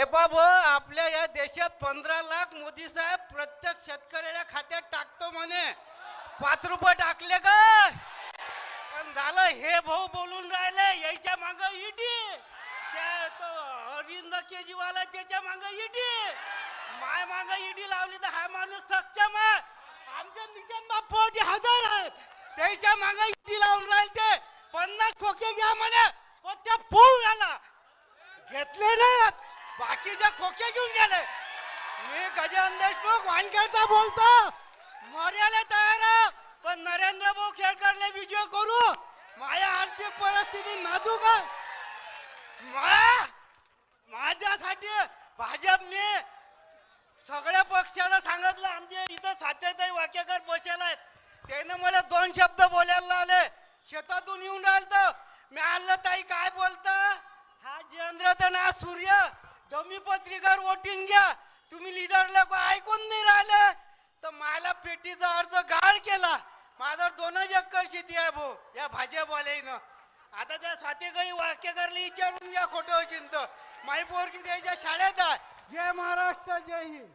हे बाब आपल्या या देशात पंधरा लाख मोदी साहेब प्रत्येक शेतकऱ्याच्या खात्यात टाकतो म्हणे. पाच रुपये टाकले का पण झालं हे भाऊ बोलून राहिले यायच्या माग ईडी. त्या तो अरविंद केजरीवाल त्याच्या माग ईडी. माय माग ईडी लावली तर हा माणूस सक्षम आहे. आमच्या नितीन बाप्पावरती हजार आहेत. त्याच्या माग ईडी लावून राहिले ते. पन्नास खोके घ्या म्हणे. पण त्या फोन आला घेतले नाही बाकीच्या खोके घेऊन गेले. मी गजान देशमुख वानखेडचा बोलतो. मर्याला तयार आहे. पण नरेंद्र भाऊ खेडकरले विजय करू. माझ्या आर्थिक परिस्थिती नाजूक आहे. मा- माझ्यासाठी भाजपने सगळ्या पक्षाला सांगितलं आमचे इथं सात्यताई वाक्यकर बसेल आहेत. त्यानं मला दोन शब्द बोलायला लावले. शेतातून येऊन राहिलं मी आणलं ताई काय बोलतं? हा जयेंद्र तर ना सूर्य. डमी पत्रिकावर वोटिंग घ्या. तुम्ही लिडर लोक ऐकून नाही राहिले. तर मला पेटीचा अर्ज गाळ केला. माझा दोनच एकर शेती आहे भाऊ. या भाजपवाल्यानं आता त्या स्वातीकाई वाक्यकरला विचारून घ्या खोटं चिंत माई पोरकी त्याच्या शाळेत आहे. जय महाराष्ट्र जय हिंद.